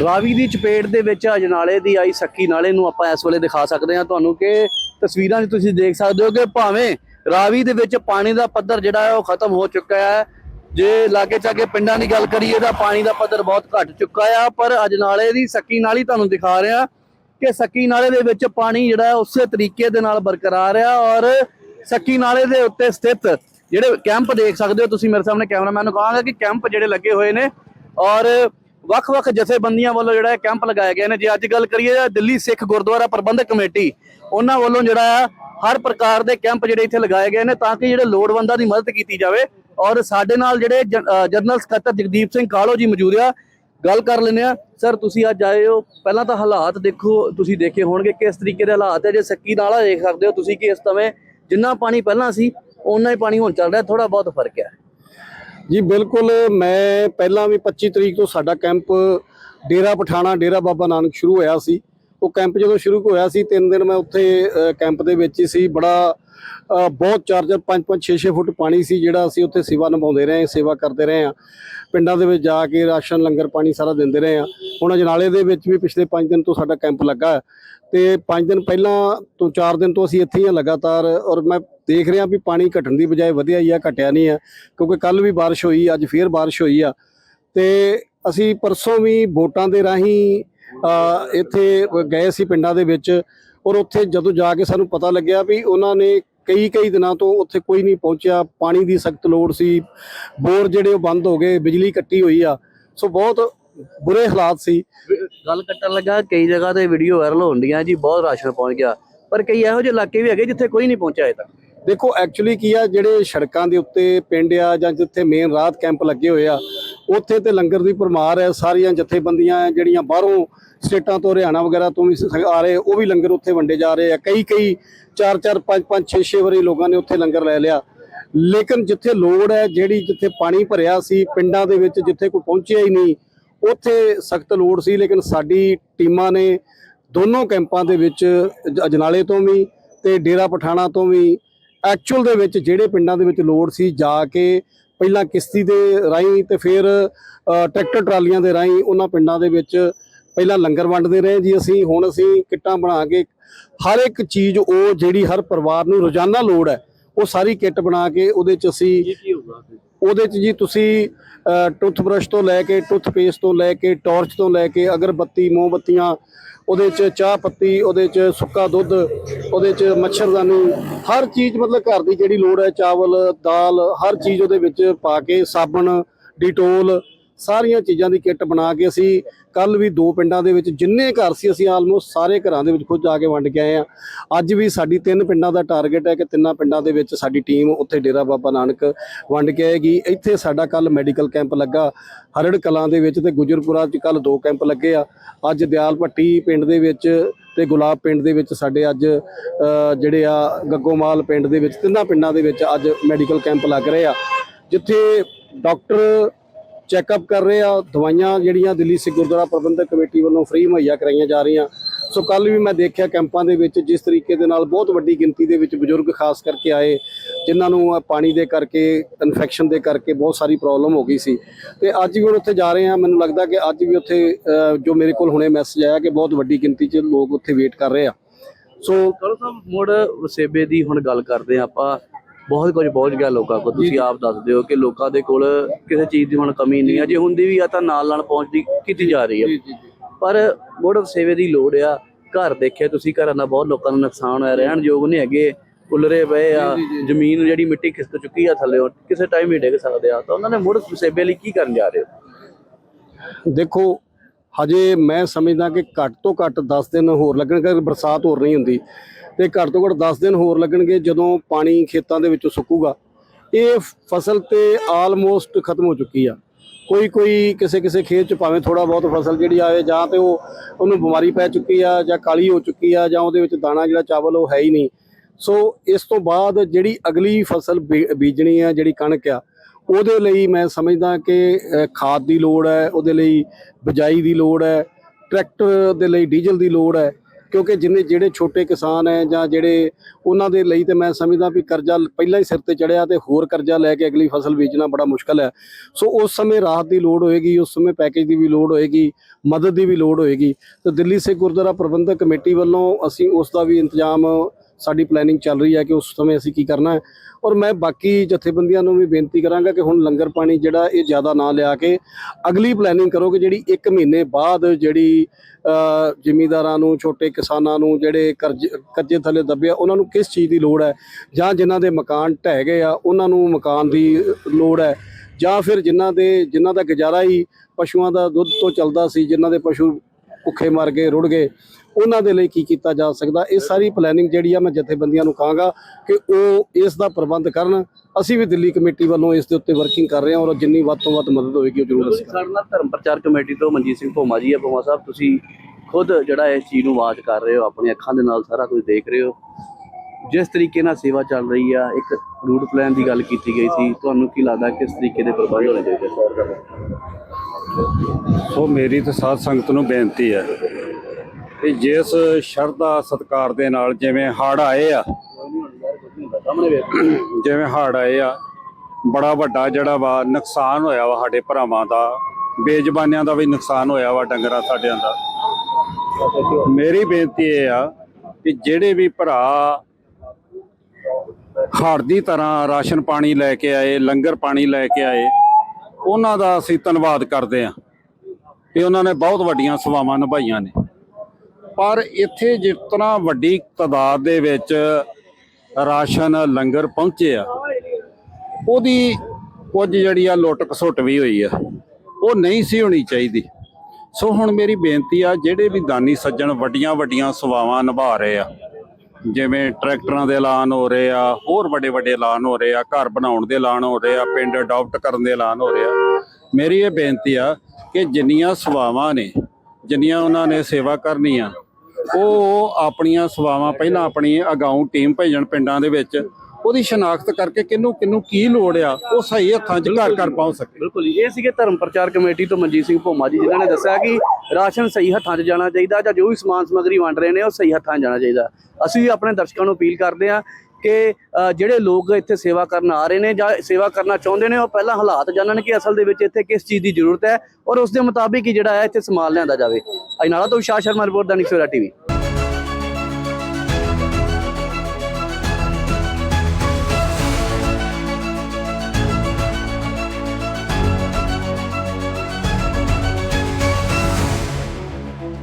ਰਾਵੀ ਦੀ ਚਪੇਟ ਦੇ ਵਿੱਚ ਅਜਨਾਲੇ ਦੀ ਆਈ ਸੱਕੀ। ਨਾਲੇ ਨੂੰ ਆਪਾਂ ਇਸ ਵੇਲੇ ਦਿਖਾ ਸਕਦੇ ਹਾਂ ਤੁਹਾਨੂੰ ਕਿ ਤਸਵੀਰਾਂ 'ਚ ਤੁਸੀਂ ਦੇਖ ਸਕਦੇ ਹੋ ਕਿ ਭਾਵੇਂ ਰਾਵੀ ਦੇ ਵਿੱਚ ਪਾਣੀ ਦਾ ਪੱਧਰ ਜਿਹੜਾ ਹੈ ਉਹ ਖਤਮ ਹੋ ਚੁੱਕਾ ਹੈ। ਜੇ ਲਾਗੇ ਚਾਗੇ ਪਿੰਡਾਂ ਦੀ ਗੱਲ ਕਰੀਏ ਤਾਂ ਪਾਣੀ ਦਾ ਪੱਧਰ ਬਹੁਤ ਘਟ ਚੁੱਕਾ ਆ, ਪਰ ਅਜਨਾਲੇ ਦੀ ਸੱਕੀ ਹੀ ਤੁਹਾਨੂੰ ਦਿਖਾ ਰਿਹਾ ਕਿ ਸੱਕੀ ਨਾਲੇ ਦੇ ਵਿੱਚ ਪਾਣੀ ਜਿਹੜਾ ਹੈ ਉਸੇ ਤਰੀਕੇ ਦੇ ਨਾਲ ਬਰਕਰਾਰ ਆ ਔਰ ਸੱਕੀ ਨਾਲੇ ਦੇ ਉੱਤੇ ਸਥਿਤ ਜਿਹੜੇ ਕੈਂਪ ਦੇਖ ਸਕਦੇ ਹੋ ਤੁਸੀਂ। ਮੇਰੇ ਸਾਹਮਣੇ ਕੈਮਰਾਮੈਨ ਨੂੰ ਕਹਾਂਗਾ ਕਿ ਕੈਂਪ ਜਿਹੜੇ ਲੱਗੇ ਹੋਏ ਨੇ ਔਰ ਵੱਖ-ਵੱਖ ਜਥੇਬੰਦੀਆਂ ਵੱਲੋਂ ਜਿਹੜਾ ਕੈਂਪ ਲਗਾਏ ਗਏ ਨੇ। ਜੇ ਅੱਜ ਗੱਲ ਕਰੀਏ ਦਿੱਲੀ ਸਿੱਖ ਗੁਰਦੁਆਰਾ ਪ੍ਰਬੰਧਕ ਕਮੇਟੀ, ਉਹਨਾਂ ਵੱਲੋਂ ਜਿਹੜਾ ਆ, ਹਰ ਪ੍ਰਕਾਰ ਦੇ ਕੈਂਪ ਜਿਹੜੇ ਇੱਥੇ ਲਗਾਏ ਗਏ ਨੇ ਤਾਂ ਕਿ ਜਿਹੜੇ ਲੋੜਵੰਦਾਂ ਦੀ ਮਦਦ ਕੀਤੀ ਜਾਵੇ। ਔਰ ਸਾਡੇ ਨਾਲ ਜਿਹੜੇ ਜਨਰਲ ਸਕੱਤਰ ਜਗਦੀਪ ਸਿੰਘ ਕਾਲੋ ਜੀ ਮੌਜੂਦ ਆ। ਗੱਲ ਕਰ ਲੈਂਦੇ ਆ। ਸਰ, ਤੁਸੀਂ ਅੱਜ ਆਏ ਹੋ। ਪਹਿਲਾਂ ਤਾਂ ਹਾਲਾਤ ਦੇਖੋ, ਤੁਸੀਂ ਦੇਖੇ ਹੋਣਗੇ ਕਿਸ ਤਰੀਕੇ ਦੇ ਹਾਲਾਤ ਹੈ ਜੇ ਸੱਕੀ ਨਾਲਾ ਦੇਖ ਸਕਦੇ ਹੋ ਤੁਸੀਂ ਕਿ ਇਸ ਸਮੇਂ ਜਿੰਨਾ ਪਾਣੀ ਪਹਿਲਾਂ ਸੀ, ਓਨਾ ਹੀ ਪਾਣੀ ਹੁਣ ਚੱਲ ਰਿਹਾ। ਥੋੜਾ ਬਹੁਤ ਫ਼ਰਕ ਹੈ ਜੀ, ਬਿਲਕੁਲ ਮੈਂ ਪਹਿਲਾਂ ਵੀ 25 ਤਰੀਕ ਤੋਂ ਸਾਡਾ ਕੈਂਪ ਡੇਰਾ ਪਠਾਣਾ, ਡੇਰਾ ਬਾਬਾ ਨਾਨਕ ਸ਼ੁਰੂ ਹੋਇਆ ਸੀ। ਉਹ ਕੈਂਪ ਜਦੋਂ ਸ਼ੁਰੂ ਹੋਇਆ ਸੀ ਤਿੰਨ ਦਿਨ ਮੈਂ ਉੱਥੇ ਕੈਂਪ ਦੇ ਵਿੱਚ ਹੀ ਸੀ। ਬੜਾ ਅ, ਬਹੁਤ ਚਾਰਜਰ 5-5 6-6 ਫੁੱਟ ਪਾਣੀ ਸੀ ਜਿਹੜਾ ਅਸੀਂ ਉੱਥੇ ਸੇਵਾ ਨਿਭਾਉਂਦੇ ਰਹੇ ਸੇਵਾ ਕਰਦੇ ਰਹੇ ਆ ਪਿੰਡਾਂ ਦੇ ਵਿੱਚ ਜਾ ਕੇ ਰਾਸ਼ਨ ਲੰਗਰ ਪਾਣੀ ਸਾਰਾ ਦਿੰਦੇ ਰਹੇ ਆ ਹੁਣ ਅਜਨਾਲੇ ਦੇ ਵਿੱਚ ਵੀ ਪਿਛਲੇ 5 ਦਿਨ ਤੋਂ ਸਾਡਾ ਕੈਂਪ ਲੱਗਾ ਹੈ ਤੇ 5 ਦਿਨ ਪਹਿਲਾਂ ਤੋਂ 4 ਦਿਨ ਤੋਂ ਅਸੀਂ ਇੱਥੇ ਹੀ ਆ ਲਗਾਤਾਰ ਔਰ ਮੈਂ ਦੇਖ ਰਿਹਾ ਵੀ ਪਾਣੀ ਘਟਣ ਦੀ ਬਜਾਏ ਵਧਿਆ ਹੀ ਆ ਘਟਿਆ ਨਹੀਂ ਆ ਕਿਉਂਕਿ ਕੱਲ ਵੀ ਬਾਰਿਸ਼ ਹੋਈ ਅੱਜ ਫੇਰ ਬਾਰਿਸ਼ ਹੋਈ ਆ। ਤੇ ਅਸੀਂ ਪਰਸੋਂ ਵੀ ਵੋਟਾਂ ਦੇ ਰਾਹੀਂ ਇੱਥੇ ਗਏ ਸੀ ਪਿੰਡਾਂ ਦੇ ਵਿੱਚ ਔਰ ਉੱਥੇ ਜਦੋਂ ਜਾ ਕੇ ਸਾਨੂੰ ਪਤਾ ਲੱਗਿਆ ਵੀ ਉਹਨਾਂ ਨੇ ਕਈ ਕਈ ਦਿਨਾਂ ਤੋਂ ਉੱਥੇ ਕੋਈ ਨਹੀਂ ਪਹੁੰਚਿਆ, ਪਾਣੀ ਦੀ ਸਖਤ ਲੋੜ ਸੀ, ਬੋਰ ਜਿਹੜੇ ਉਹ ਬੰਦ ਹੋ ਗਏ, ਬਿਜਲੀ ਕੱਟੀ ਹੋਈ ਆ। ਸੋ ਬਹੁਤ ਬੁਰੇ ਹਾਲਾਤ ਸੀ। ਗੱਲ ਕੱਟਣ ਲੱਗਾ, ਕਈ ਜਗ੍ਹਾ ਤੇ ਵੀਡੀਓ ਵਾਇਰਲ ਹੁੰਦੀਆਂ ਜੀ, ਬਹੁਤ ਰਾਸ਼ਨ ਪਹੁੰਚ ਗਿਆ। ਪਰ ਕਈ ਇਹੋ ਜਿਹੇ ਇਲਾਕੇ ਵੀ ਹੈਗੇ ਜਿੱਥੇ ਕੋਈ ਨਹੀਂ ਪਹੁੰਚਿਆ ਅਜੇ ਤੱਕ। ਦੇਖੋ ਐਕਚੁਅਲੀ ਕੀ ਆ, ਜਿਹੜੇ ਸੜਕਾਂ ਦੇ ਉੱਤੇ ਪਿੰਡ ਆ ਜਾਂ ਜਿੱਥੇ ਮੇਨ ਰਾਤ ਕੈਂਪ ਲੱਗੇ ਹੋਏ ਆ, ਉੱਥੇ ਤੇ ਲੰਗਰ ਦੀ ਪਰਮਾਰ ਹੈ, ਸਾਰੀਆਂ ਜਥੇਬੰਦੀਆਂ ਜਿਹੜੀਆਂ ਬਾਹਰੋਂ ਸਟੇਟਾਂ ਤੋਂ ਹਰਿਆਣਾ ਵਗੈਰਾ ਤੋਂ ਵੀ ਆ ਰਹੇ, ਉਹ ਵੀ ਲੰਗਰ ਉੱਥੇ ਵੰਡੇ ਜਾ ਰਹੇ ਆ। ਕਈ ਕਈ 4 4 5 5 6 6 ਵਾਰੀ ਲੋਕਾਂ ਨੇ ਉੱਥੇ ਲੰਗਰ ਲੈ ਲਿਆ। ਲੇਕਿਨ ਜਿੱਥੇ ਲੋੜ ਹੈ, ਜਿਹੜੀ ਜਿੱਥੇ ਪਾਣੀ ਭਰਿਆ ਸੀ, ਪਿੰਡਾਂ ਦੇ ਵਿੱਚ ਜਿੱਥੇ ਕੋਈ ਪਹੁੰਚਿਆ ਹੀ ਨਹੀਂ, ਉੱਥੇ ਸਖਤ ਲੋੜ ਸੀ, ਲੇਕਿਨ ਸਾਡੀ ਟੀਮਾਂ ਨੇ ਦੋਨੋਂ ਕੈਂਪਾਂ ਦੇ ਵਿੱਚ ਅਜਨਾਲੇ ਤੋਂ ਵੀ ਤੇ ਡੇਰਾ ਪਠਾਣਾ ਤੋਂ ਵੀ ਐਕਚੁਅਲ ਦੇ ਵਿੱਚ ਜਿਹੜੇ ਪਿੰਡਾਂ ਦੇ ਵਿੱਚ ਲੋੜ ਸੀ ਜਾ ਕੇ ਪਹਿਲਾਂ ਕਿਸ਼ਤੀ ਦੇ ਰਾਹੀਂ ਤੇ ਫਿਰ ਟਰੈਕਟਰ ਟਰਾਲੀਆਂ ਦੇ ਰਾਹੀਂ ਉਹਨਾਂ ਪਿੰਡਾਂ ਦੇ ਵਿੱਚ ਪਹਿਲਾਂ ਲੰਗਰ ਵੰਡਦੇ ਰਹੇ ਜੀ ਅਸੀਂ। ਹੁਣ ਅਸੀਂ ਕਿੱਟਾਂ ਬਣਾ ਕੇ ਹਰ ਇੱਕ ਚੀਜ਼ ਉਹ ਜਿਹੜੀ ਹਰ ਪਰਿਵਾਰ ਨੂੰ ਰੋਜ਼ਾਨਾ ਲੋੜ ਹੈ ਉਹ ਸਾਰੀ ਕਿੱਟ ਬਣਾ ਕੇ ਉਹਦੇ ਚ ਅਸੀਂ ਉਹਦੇ ਚ ਜੀ ਤੁਸੀਂ ਟੁੱਥ ਬ੍ਰਸ਼ ਤੋਂ ਲੈ ਕੇ ਟੁੱਥ ਪੇਸਟ ਤੋਂ ਲੈ ਕੇ ਟਾਰਚ ਤੋਂ ਲੈ ਕੇ ਅਗਰਬੱਤੀ ਮੋਮਬੱਤੀਆਂ ਉਹਦੇ ਚ ਚਾਹ ਪੱਤੀ, ਉਹਦੇ ਚ ਸੁੱਕਾ ਦੁੱਧ, ਉਹਦੇ ਚ ਮੱਛਰਦਾਨੀ ਹਰ ਚੀਜ਼ ਮਤਲਬ ਘਰ ਦੀ ਜਿਹੜੀ ਲੋੜ ਹੈ, ਚਾਵਲ, ਦਾਲ, ਹਰ ਚੀਜ਼ ਉਹਦੇ ਵਿੱਚ ਪਾ ਕੇ ਸਾਬਣ, ਡੀਟੋਲ ਸਾਰੀਆਂ ਚੀਜ਼ਾਂ ਦੀ ਕਿੱਟ ਬਣਾ ਕੇ ਅਸੀਂ ਕੱਲ ਵੀ ਦੋ ਪਿੰਡਾਂ ਦੇ ਵਿੱਚ ਜਿੰਨੇ ਘਰ ਸੀ, ਅਸੀਂ ਆਲਮੋਸਟ ਸਾਰੇ ਘਰਾਂ ਦੇ ਵਿੱਚ ਖੁਦ ਜਾ ਕੇ ਵੰਡ ਕੇ ਆਏ ਆ ਅੱਜ ਵੀ ਸਾਡੀ ਤਿੰਨ ਪਿੰਡਾਂ ਦਾ ਟਾਰਗੇਟ ਹੈ ਕਿ ਤਿੰਨਾਂ ਪਿੰਡਾਂ ਦੇ ਵਿੱਚ ਸਾਡੀ ਟੀਮ ਉੱਥੇ ਡੇਰਾ ਬਾਬਾ ਨਾਨਕ ਵੰਡ ਕੇ ਆਏਗੀ। ਇੱਥੇ ਸਾਡਾ ਕੱਲ ਮੈਡੀਕਲ ਕੈਂਪ ਲੱਗਾ, ਹਰੜ ਕਲਾਂ ਦੇ ਵਿੱਚ ਤੇ ਗੁਜਰਪੁਰਾ 'ਚ ਕੱਲ ਦੋ ਕੈਂਪ ਲੱਗੇ ਆ। ਅੱਜ ਦਿਆਲ ਭੱਟੀ ਪਿੰਡ ਦੇ ਵਿੱਚ ਤੇ ਗੁਲਾਬ ਪਿੰਡ ਦੇ ਵਿੱਚ ਸਾਡੇ ਅੱਜ ਜਿਹੜੇ ਆ ਗੱਗੋਮਾਲ ਪਿੰਡ ਦੇ ਵਿੱਚ ਤਿੰਨਾਂ ਪਿੰਡਾਂ ਦੇ ਵਿੱਚ ਅੱਜ ਮੈਡੀਕਲ ਕੈਂਪ ਲੱਗ ਰਹੇ ਆ। ਜਿੱਥੇ ਡਾਕਟਰ ਚੈੱਕਅਪ ਕਰ ਰਹੇ ਆ, ਦਵਾਈਆਂ ਜਿਹੜੀਆਂ ਦਿੱਲੀ ਸਿੱਖ ਗੁਰਦੁਆਰਾ ਪ੍ਰਬੰਧਕ ਕਮੇਟੀ ਵੱਲੋਂ ਫ੍ਰੀ ਮੁਹੱਈਆ ਕਰਾਈਆਂ ਜਾ ਰਹੀਆਂ। ਸੋ ਕੱਲ ਵੀ ਮੈਂ ਦੇਖਿਆ ਕੈਂਪਾਂ ਦੇ ਵਿੱਚ ਜਿਸ ਤਰੀਕੇ ਦੇ ਨਾਲ ਬਹੁਤ ਵੱਡੀ ਗਿਣਤੀ ਦੇ ਵਿੱਚ ਬਜ਼ੁਰਗ ਖਾਸ ਕਰਕੇ ਆਏ, ਜਿਨ੍ਹਾਂ ਨੂੰ ਪਾਣੀ ਦੇ ਕਰਕੇ, ਇਨਫੈਕਸ਼ਨ ਦੇ ਕਰਕੇ ਬਹੁਤ ਸਾਰੀ ਪ੍ਰੋਬਲਮ ਹੋ ਗਈ ਸੀ। ਤੇ ਅੱਜ ਵੀ ਹੁਣ ਉੱਥੇ ਜਾ ਰਹੇ ਆ, ਮੈਨੂੰ ਲੱਗਦਾ ਕਿ ਅੱਜ ਵੀ ਉੱਥੇ ਜੋ ਮੇਰੇ ਕੋਲ ਹੁਣੇ ਮੈਸੇਜ ਆਇਆ ਕਿ ਬਹੁਤ ਵੱਡੀ ਗਿਣਤੀ 'ਚ ਲੋਕ ਉੱਥੇ ਵੇਟ ਕਰ ਰਹੇ ਆ। ਸੋ ਕਰੋ ਸਾਹਿਬ ਮੁੜ ਵਸੇਬੇ ਦੀ ਹੁਣ ਗੱਲ ਕਰਦੇ ਹਾਂ ਆਪਾਂ। ਬਹੁਤ ਕੁਝ ਪਹੁੰਚ ਗਿਆ ਲੋਕਾਂ ਕੋਲ। ਤੁਸੀਂ ਆਪ ਦੱਸਦੇ ਹੋ ਕਿ ਲੋਕਾਂ ਦੇ ਕੋਲ ਕਿਸੇ ਚੀਜ਼ ਦੀ ਹੁਣ ਕਮੀ ਨਹੀਂ ਹੈ। ਜੇ ਹੁੰਦੀ ਵੀ ਆ ਤਾਂ ਨਾਲ ਨਾਲ ਪਹੁੰਚਦੀ ਕੀਤੀ ਜਾ ਰਹੀ ਹੈ? ਪਰ ਮੁੜ ਵਸੇਬੇ ਦੀ ਲੋੜ ਆ। ਘਰ ਦੇਖਿਆ ਤੁਸੀਂ ਘਰਾਂ ਦਾ ਬਹੁਤ ਲੋਕਾਂ ਨੂੰ ਨੁਕਸਾਨ ਹੋਇਆ। ਰਹਿਣ ਯੋਗ ਨਹੀਂ ਹੈਗੇ। ਉਲਰੇ ਪਏ ਆ। ਜ਼ਮੀਨ ਜਿਹੜੀ ਮਿੱਟੀ ਖਿਸਕ ਚੁੱਕੀ ਆ ਥੱਲੇ ਕਿਸੇ ਟਾਈਮ ਹੀ ਡਿੱਗ ਸਕਦੇ ਆ। ਤਾਂ ਉਹਨਾਂ ਨੇ ਮੁੜ ਵਸੇਬੇ ਲਈ ਕੀ ਕਰਨ ਜਾ ਰਹੇ ਹੋ? ਦੇਖੋ ਹਜੇ ਮੈਂ ਸਮਝਦਾ ਕਿ ਘੱਟ ਤੋਂ ਘੱਟ 10 ਦਿਨ ਹੋਰ ਲੱਗਣਗੇ ਅਗਰ ਬਰਸਾਤ ਹੋਰ ਨਹੀਂ ਹੁੰਦੀ ਤੇ ਘੱਟ ਤੋਂ ਘੱਟ 10 ਦਿਨ ਹੋਰ ਲੱਗਣਗੇ ਜਦੋਂ ਪਾਣੀ ਖੇਤਾਂ ਦੇ ਵਿੱਚੋਂ ਸੁੱਕੂਗਾ। ਇਹ ਫਸਲ ਤੇ ਆਲਮੋਸਟ ਖਤਮ ਹੋ ਚੁੱਕੀ ਆ। ਕੋਈ ਕੋਈ ਕਿਸੇ ਕਿਸੇ ਖੇਤ ਚ ਭਾਵੇਂ ਥੋੜਾ ਬਹੁਤ ਫਸਲ ਜਿਹੜੀ ਆਵੇ ਜਾਂ ਤੇ ਉਹ ਉਹਨੂੰ ਬਿਮਾਰੀ ਪੈ ਚੁੱਕੀ ਆ ਜਾਂ ਕਾਲੀ ਹੋ ਚੁੱਕੀ ਆ ਜਾਂ ਉਹਦੇ ਵਿੱਚ ਦਾਣਾ ਜਿਹੜਾ ਚਾਵਲ ਉਹ ਹੈ ਹੀ ਨਹੀਂ। ਸੋ ਇਸ ਤੋਂ ਬਾਅਦ ਜਿਹੜੀ ਅਗਲੀ ਫਸਲ ਬੀ- ਬੀਜਣੀ ਆ, ਜਿਹੜੀ ਕਣਕ ਆ ਉਹਦੇ ਲਈ ਮੈਂ ਸਮਝਦਾ ਕਿ ਖਾਦ ਦੀ ਲੋੜ ਹੈ, ਉਹਦੇ ਲਈ ਬਿਜਾਈ ਦੀ ਲੋੜ ਹੈ, ਟਰੈਕਟਰ ਦੇ ਲਈ ਡੀਜ਼ਲ ਦੀ ਲੋੜ ਹੈ, ਕਿਉਂਕਿ ਜਿੰਨੇ, ਜਿਹੜੇ ਛੋਟੇ ਕਿਸਾਨ ਹੈ ਜਾਂ ਜਿਹੜੇ ਉਹਨਾਂ ਦੇ ਲਈ ਤੇ ਮੈਂ ਸਮਝਦਾ ਵੀ ਕਰਜ਼ਾ ਪਹਿਲਾਂ ਹੀ ਸਿਰ ਤੇ ਚੜਿਆ ਤੇ ਹੋਰ ਕਰਜ਼ਾ ਲੈ ਕੇ ਅਗਲੀ ਫਸਲ ਬੀਜਣਾ ਬੜਾ ਮੁਸ਼ਕਲ ਹੈ। ਸੋ ਉਸ ਸਮੇਂ ਰਾਹਤ ਦੀ ਲੋੜ ਹੋਏਗੀ, ਉਸ ਸਮੇਂ ਪੈਕੇਜ ਦੀ ਵੀ ਲੋੜ ਹੋਏਗੀ, ਮਦਦ ਦੀ ਵੀ ਲੋੜ ਹੋਏਗੀ। ਤੇ ਦਿੱਲੀ ਸਿੱਖ ਗੁਰਦੁਆਰਾ ਪ੍ਰਬੰਧਕ ਕਮੇਟੀ ਵੱਲੋਂ ਅਸੀਂ ਉਸ ਦਾ ਵੀ ਇੰਤਜ਼ਾਮ ਸਾਡੀ ਪਲੈਨਿੰਗ ਚੱਲ ਰਹੀ ਹੈ ਕਿ ਉਸ ਸਮੇਂ ਅਸੀਂ ਕੀ ਕਰਨਾ ਹੈ। ਔਰ ਮੈਂ ਬਾਕੀ ਜਥੇਬੰਦੀਆਂ ਨੂੰ ਵੀ ਬੇਨਤੀ ਕਰਾਂਗਾ ਕਿ ਹੁਣ ਲੰਗਰ ਪਾਣੀ ਜਿਹੜਾ ਇਹ ਜ਼ਿਆਦਾ ਨਾ ਲਿਆ ਕੇ ਅਗਲੀ ਪਲੈਨਿੰਗ ਕਰੋ ਕਿ ਜਿਹੜੀ 1 ਮਹੀਨੇ ਬਾਅਦ ਜਿਹੜੀ ਅ, ਜ਼ਿਮੀਂਦਾਰਾਂ ਨੂੰ ਛੋਟੇ ਕਿਸਾਨਾਂ ਨੂੰ ਜਿਹੜੇ ਕਰਜ਼ ਕਰਜ਼ੇ ਥੱਲੇ ਦੱਬੇ ਆ ਉਹਨਾਂ ਨੂੰ ਕਿਸ ਚੀਜ਼ ਦੀ ਲੋੜ ਹੈ? ਜਾਂ ਜਿਨ੍ਹਾਂ ਦੇ ਮਕਾਨ ਢਹਿ ਗਏ ਆ ਉਹਨਾਂ ਨੂੰ ਮਕਾਨ ਦੀ ਲੋੜ ਹੈ? ਜਾਂ ਫਿਰ ਜਿਨ੍ਹਾਂ ਦੇ ਜਿਨ੍ਹਾਂ ਦਾ ਗੁਜ਼ਾਰਾ ਹੀ ਪਸ਼ੂਆਂ ਦਾ ਦੁੱਧ ਤੋਂ ਚੱਲਦਾ ਸੀ ਜਿਨ੍ਹਾਂ ਦੇ ਪਸ਼ੂ ਭੁੱਖੇ ਮਰ ਗਏ, ਰੁੜ ਗਏ, ਉਹਨਾਂ ਦੇ ਲਈ ਕੀ ਕੀਤਾ ਜਾ ਸਕਦਾ? ਇਹ ਸਾਰੀ ਪਲੈਨਿੰਗ ਜਿਹੜੀ ਆ ਮੈਂ ਜਥੇਬੰਦੀਆਂ ਨੂੰ ਕਹਾਂਗਾ ਕਿ ਉਹ ਇਸ ਦਾ ਪ੍ਰਬੰਧ ਕਰਨ। ਅਸੀਂ ਵੀ ਦਿੱਲੀ ਕਮੇਟੀ ਵੱਲੋਂ ਇਸ ਦੇ ਉੱਤੇ ਵਰਕਿੰਗ ਕਰ ਰਹੇ ਹਾਂ ਔਰ ਜਿੰਨੀ ਵੱਧ ਤੋਂ ਵੱਧ ਮਦਦ ਹੋਵੇਗੀ ਉਹ ਜ਼ਰੂਰ ਅਸੀਂ ਸਾਡੇ ਨਾਲ ਧਰਮ ਪ੍ਰਚਾਰ ਕਮੇਟੀ ਤੋਂ ਮਨਜੀਤ ਸਿੰਘ ਭੋਮਾ ਜੀ ਆ, ਭੋਮਾ ਸਾਹਿਬ, ਤੁਸੀਂ ਖੁਦ ਜਿਹੜਾ ਇਸ ਚੀਜ਼ ਨੂੰ ਆਵਾਜ਼ ਕਰ ਰਹੇ ਹੋ, ਆਪਣੀਆਂ ਅੱਖਾਂ ਦੇ ਨਾਲ ਸਾਰਾ ਕੁਝ ਦੇਖ ਰਹੇ ਹੋ। ਜਿਸ ਤਰੀਕੇ ਨਾਲ ਸੇਵਾ ਚੱਲ ਰਹੀ ਆ, ਇੱਕ ਰੂਟ ਪਲਾਨ ਦੀ ਗੱਲ ਕੀਤੀ ਗਈ ਸੀ, ਤੁਹਾਨੂੰ ਕੀ ਲੱਗਦਾ ਕਿਸ ਤਰੀਕੇ ਦੇ ਪ੍ਰਬੰਧ ਹੋਣੇ ਚਾਹੀਦੇ? ਸੌਰ ਸੋ ਮੇਰੀ ਤਾਂ ਸਾਧ ਸੰਗਤ ਨੂੰ ਬੇਨਤੀ ਹੈ ਕਿ ਜਿਸ ਸ਼ਰਧਾ ਸਤਕਾਰ ਦੇ ਨਾਲ ਜਿਵੇਂ ਹੜ ਆਏ ਆ, ਜਿਵੇਂ ਹੜ ਆਏ ਆ, ਬੜਾ ਵੱਡਾ ਜਿਹੜਾ ਵਾ ਨੁਕਸਾਨ ਹੋਇਆ ਵਾ ਸਾਡੇ ਭਰਾਵਾਂ ਦਾ, ਬੇਜ਼ਬਾਨਿਆਂ ਦਾ ਵੀ ਨੁਕਸਾਨ ਹੋਇਆ ਵਾ ਡੰਗਰਾਂ ਸਾਡਿਆਂ ਦਾ। ਮੇਰੀ ਬੇਨਤੀ ਇਹ ਆ ਕਿ ਜਿਹੜੇ ਵੀ ਭਰਾ ਹੜ ਦੀ ਤਰ੍ਹਾਂ ਰਾਸ਼ਨ ਪਾਣੀ ਲੈ ਕੇ ਆਏ, ਲੰਗਰ ਪਾਣੀ ਲੈ ਕੇ ਆਏ ਉਹਨਾਂ ਦਾ ਅਸੀਂ ਧੰਨਵਾਦ ਕਰਦੇ ਹਾਂ ਕਿ ਉਹਨਾਂ ਨੇ ਬਹੁਤ ਵੱਡੀਆਂ ਸੇਵਾਵਾਂ ਨਿਭਾਈਆਂ ਨੇ। ਪਰ ਇੱਥੇ ਜਿਸ ਵੱਡੀ ਤਾਦਾਦ ਦੇ ਵਿੱਚ ਰਾਸ਼ਨ ਲੰਗਰ ਪਹੁੰਚੇ ਆ, ਉਹਦੀ ਕੁਝ ਜਿਹੜੀ ਆ ਲੁੱਟ ਖਸੁੱਟ ਵੀ ਹੋਈ ਆ। ਉਹ ਨਹੀਂ ਸੀ ਹੋਣੀ ਚਾਹੀਦੀ। ਸੋ ਹੁਣ ਮੇਰੀ ਬੇਨਤੀ ਆ, ਜਿਹੜੇ ਵੀ ਦਾਨੀ ਸੱਜਣ ਵੱਡੀਆਂ ਵੱਡੀਆਂ ਸੇਵਾਵਾਂ ਨਿਭਾ ਰਹੇ ਆ ਜਿਵੇਂ ਟਰੈਕਟਰਾਂ ਦੇ ਐਲਾਨ ਹੋ ਰਹੇ ਆ, ਹੋਰ ਵੱਡੇ ਵੱਡੇ ਐਲਾਨ ਹੋ ਰਹੇ ਆ, ਘਰ ਬਣਾਉਣ ਦੇ ਐਲਾਨ ਹੋ ਰਹੇ ਆ, ਪਿੰਡ ਅਡਾਪਟ ਕਰਨ ਦੇ ਐਲਾਨ ਹੋ ਰਹੇ ਆ। ਮੇਰੀ ਇਹ ਬੇਨਤੀ ਆ ਕਿ ਜਿੰਨੀਆਂ ਸੇਵਾਵਾਂ ਨੇ, ਜਿੰਨੀਆਂ ਉਹਨਾਂ ਨੇ ਸੇਵਾ ਕਰਨੀ ਆ ਉਹ ਆਪਣੀਆਂ ਸੇਵਾਵਾਂ ਪਹਿਲਾਂ ਆਪਣੀ ਅਗਾਊਂ ਟੀਮ ਭੇਜਣ ਪਿੰਡਾਂ ਦੇ ਵਿੱਚ, ਉਹਦੀ ਸ਼ਨਾਖਤ ਕਰਕੇ ਕਿਹਨੂੰ ਕਿਹਨੂੰ ਕੀ ਲੋੜ ਆ, ਉਹ ਸਹੀ ਹੱਥਾਂ 'ਚ ਘਰ ਘਰ ਪਹੁੰਚ ਸਕੇ। ਬਿਲਕੁਲ ਜੀ, ਇਹ ਸੀਗੇ ਧਰਮ ਪ੍ਰਚਾਰ ਕਮੇਟੀ ਤੋਂ ਮਨਜੀਤ ਸਿੰਘ ਭੋਮਾ ਜੀ, ਜਿਨ੍ਹਾਂ ਨੇ ਦੱਸਿਆ ਕਿ ਰਾਸ਼ਨ ਸਹੀ ਹੱਥਾਂ 'ਚ ਜਾਣਾ ਚਾਹੀਦਾ ਜਾਂ ਜੋ ਵੀ ਸਮਾਨ ਸਮੱਗਰੀ ਵੰਡ ਰਹੇ ਨੇ ਉਹ ਸਹੀ ਹੱਥਾਂ 'ਚ ਜਾਣਾ ਚਾਹੀਦਾ। ਅਸੀਂ ਵੀ ਆਪਣੇ ਦਰਸ਼ਕਾਂ ਨੂੰ ਅਪੀਲ ਕਰਦੇ ਹਾਂ ਕਿ ਜਿਹੜੇ ਲੋਕ ਇੱਥੇ ਸੇਵਾ ਕਰਨ ਆ ਰਹੇ ਨੇ ਜਾਂ ਸੇਵਾ ਕਰਨਾ ਚਾਹੁੰਦੇ ਨੇ, ਉਹ ਪਹਿਲਾਂ ਹਾਲਾਤ ਜਾਣਨ ਕਿ ਅਸਲ ਦੇ ਵਿੱਚ ਇੱਥੇ ਕਿਸ ਚੀਜ਼ ਦੀ ਜ਼ਰੂਰਤ ਹੈ ਔਰ ਉਸ ਦੇ ਮੁਤਾਬਿਕ ਹੀ ਜਿਹੜਾ ਹੈ ਇੱਥੇ ਸਮਾਨ ਲਿਆਂਦਾ ਜਾਵੇ। ਅਜਨਾਲਾ ਤੋਂ ਵਿਸ਼ਾਲ ਸ਼ਰਮਾ, ਰਿਪੋਰਟ ਦਾ ਨਿਕਸੋਰਾ ਟੀਵੀ।